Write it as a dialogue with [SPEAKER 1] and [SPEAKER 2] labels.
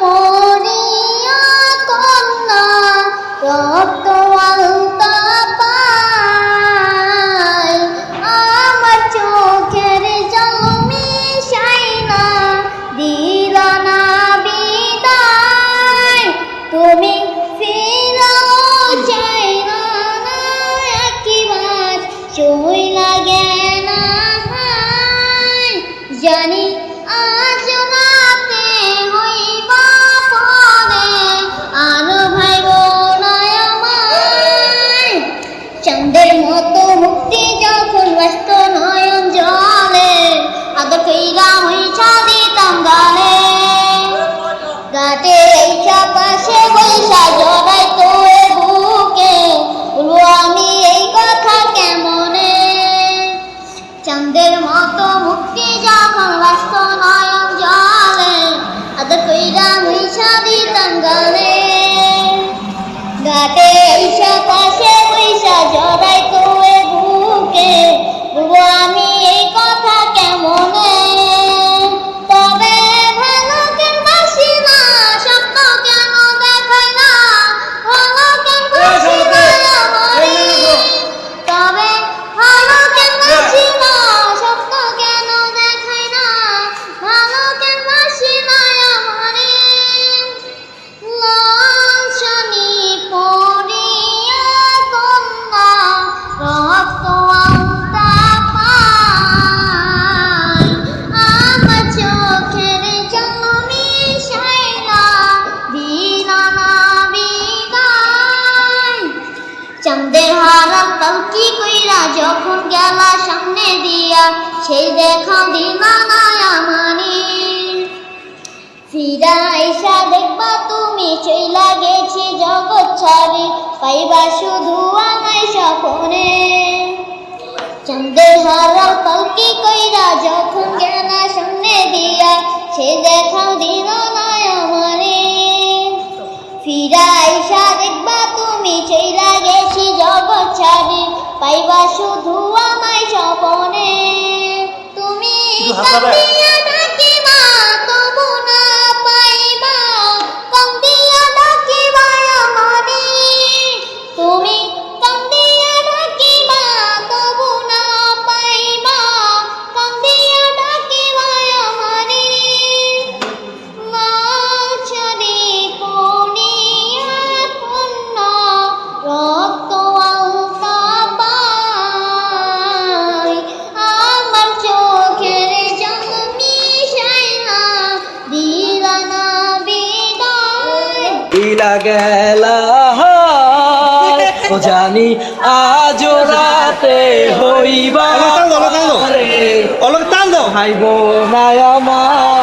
[SPEAKER 1] পরিয়া কন্যা রক্ত মুক্তি যখন ব্যস্ত নয়ন জলে আদর কইরা হইছা দিতাম গালে গাতে এইসা পাশে বৈশা জড়াই তো বুকে, বলব আমি এই কথা কেমনে? চাঁদের মতো মুক্তি যখন ব্যস্ত নয়ন জলে আদর কইরা হইছা দিতাম গালে গাতে ঈশা পাশে বৈশা চাঁদের হারাম কালকি কইরা যখন গেলা সামনে দিয়া, সেই দেখা দিনা না আমানি। ফিরা আইসা দেখবা তুমি চইলা গেছি জগৎ ছাড়ি, পাইবা শুধু আমায় স্বপনে। চন্দ্রের হারাল পালকি কইরা যখন গেলা সামনে দিয়া সে দেখাও দিন শুধু আমায় স্বপনে তুমি কাঁদিয়া
[SPEAKER 2] ইলা গেলা ও জানি আজ রাতে হইবা
[SPEAKER 3] টান দাও
[SPEAKER 2] আমার